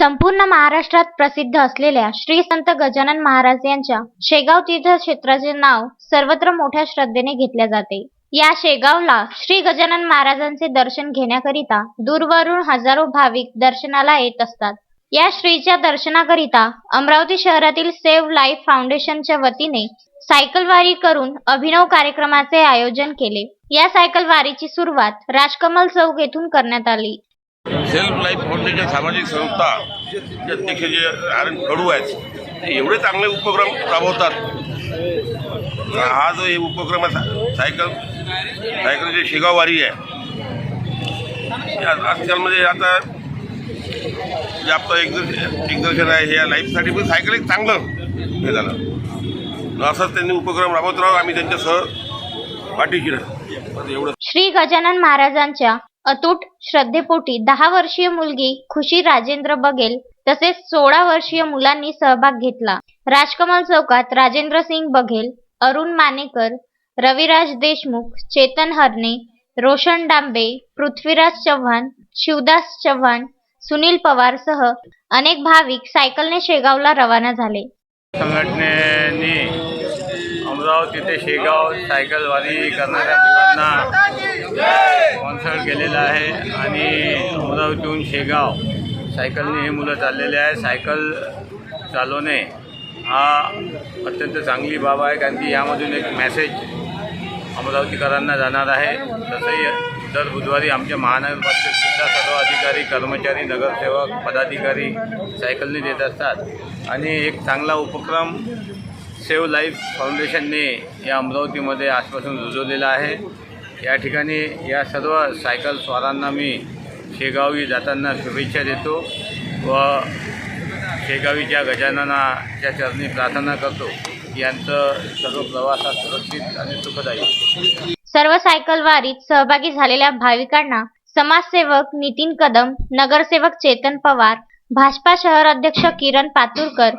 संपूर्ण महाराष्ट्रात प्रसिद्ध असलेल्या श्री संत गजानन महाराज यांच्या शेगाव तीर्थक्षेत्राचे नाव सर्वत्र मोठ्या श्रद्धेने घेतले जाते. या शेगावला श्री गजानन महाराजांचे दर्शन घेण्याकरिता दूरवरून हजारो भाविक दर्शनाला येत असतात. या श्रीच्या दर्शनाकरिता अमरावती शहरातील सेव्ह लाईफ फाउंडेशनच्या वतीने सायकलवारी करून अभिनव कार्यक्रमाचे आयोजन केले. या सायकलवारीची सुरुवात राजकमल चौक येथून करण्यात आली. सेल्फ लाईफ फाउंडेशन सामाजिक संस्था जे अध्यक्ष जे आर एन कडू आहेत ते एवढे चांगले उपक्रम राबवतात. हा जो हे उपक्रम आहे सायकल सायकलची शेगाव वारी आहे आजकालमध्ये आता जे आपलं एक्झर्शन एक्झर्शन आहे ह्या लाईफसाठी पण सायकल एक चांगलं हे झालं. असंच त्यांनी उपक्रम राबवत राहू आम्ही त्यांच्यासह पाठीशी राहू. एवढं श्री गजानन महाराजांच्या अतूट श्रद्धेपोटी दहा वर्षीय मुलगी खुशी राजेंद्र बघेल तसेच सोळा वर्षीय मुलांनी सहभाग घेतला. राजकमल चौकात राजेंद्र सिंग बघेल अरुण मानेकर रविराज देशमुख चेतन हरणे रोशन डांबे पृथ्वीराज चव्हाण शिवदास चव्हाण सुनील पवार सह अनेक भाविक सायकलने शेगावला रवाना झाले. संघटनेने अमरावती ते शेगाव सायकल वारी करणाऱ्या मुलांना स्पॉन्सर गेलेला आहे आणि अमरावतीहून शेगाव. सायकलने हे मुलं चाललेले आहे. सायकल चालवणे हा अत्यंत चांगली बाब आहे कारण की यामधून एक मेसेज अमरावतीकरांना जाणार आहे. तसंही दर बुधवारी आमच्या महानगरपालिकेतसुद्धा सर्व अधिकारी कर्मचारी नगरसेवक पदाधिकारी सायकलने देत असतात. आणि एक चांगला उपक्रम सेव्ह लाईफ फाउंडेशनने या अमरावतीमध्ये आजपासून रुजवलेला आहे. या ठिकाणी या सर्व सायकल स्वारांना मी शेगावी जाताना शुभेच्छा देतो व शेगावीच्या गजाननाच्या चरणी प्रार्थना करतो. यांचं सर्व प्रवासात सुरक्षित आणि सुखदायी. सर्व सायकल वारीत सहभागी झालेल्या भाविकांना समाजसेवक नितीन कदम नगरसेवक चेतन पवार भाजपा शहर अध्यक्ष किरण पातुरकर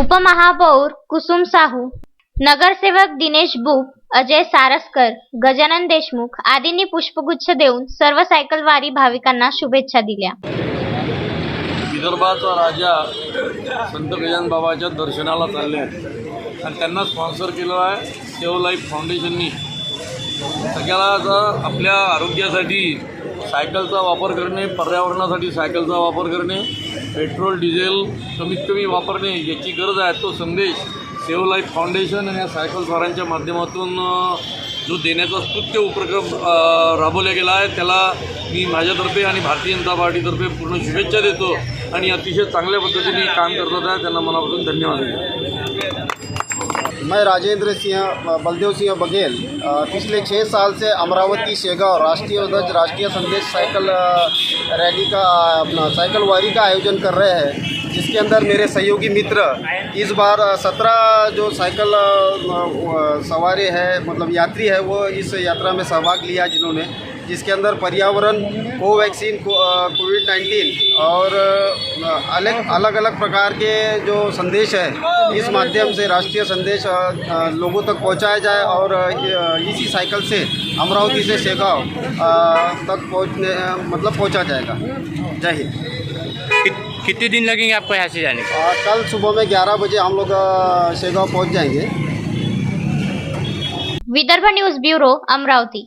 उपमहापौर कुसुम साहू नगरसेवक दिनेश बुप अजय सारस्कर गजानन देशमुख आदींनी पुष्पगुच्छ देऊन सर्व सायकलवारी भाविकांना शुभेच्छा दिल्या. विदर्भाचा राजा संत गजानन बाबाच्या दर्शनाला चालले आहेत. आणि त्यांना स्पॉन्सर केलं आहे सेव्ह लाईफ फाउंडेशननी सगळ्याला आपल्या आरोग्यासाठी सायकलचा वापर करणे पर्यावरणासाठी सायकलचा वापर करणे पेट्रोल डिझेल कमीत कमी वापरणे याची गरज आहे. तो संदेश सेव लाईफ फाउंडेशन आणि या सायकल स्वारांच्या माध्यमातून जो देण्याचा स्तुत्य उपक्रम राबवला गेला आहे त्याला मी माझ्यातर्फे आणि भारतीय जनता पार्टीतर्फे पूर्ण शुभेच्छा देतो आणि अतिशय चांगल्या पद्धतीने काम करतात आहे त्यांना मनापासून धन्यवाद देतो. मैं राजेंद्र सिंह बलदेव सिंह बघेल। पिछले छः साल से अमरावती शेगांव राष्ट्रीय ध्वज, राष्ट्रीय संदेश साइकिल रैली का, अपना साइकिल वारी का आयोजन कर रहे हैं, जिसके अंदर मेरे सहयोगी मित्र इस बार सत्रह जो साइकिल सवारी है मतलब यात्री है, वो इस यात्रा में सहभाग लिया जिन्होंने। जिसके अंदर पर्यावरण कोवैक्सीन कोविड नाइन्टीन और अलग अलग अलग प्रकार के जो संदेश है इस माध्यम से राष्ट्रीय संदेश लोगों तक पहुँचाया जाए और इसी साइकिल से अमरावती से शेगांव तक पहुँचने मतलब पहुँचा जाएगा। जय हिंद। कितने दिन लगेंगे आपको यहाँ से जाने अ, कल सुबह में 11 बजे हम लोग शेगांव पहुँच जाएँगे। Vidarbha news bureau Amravati.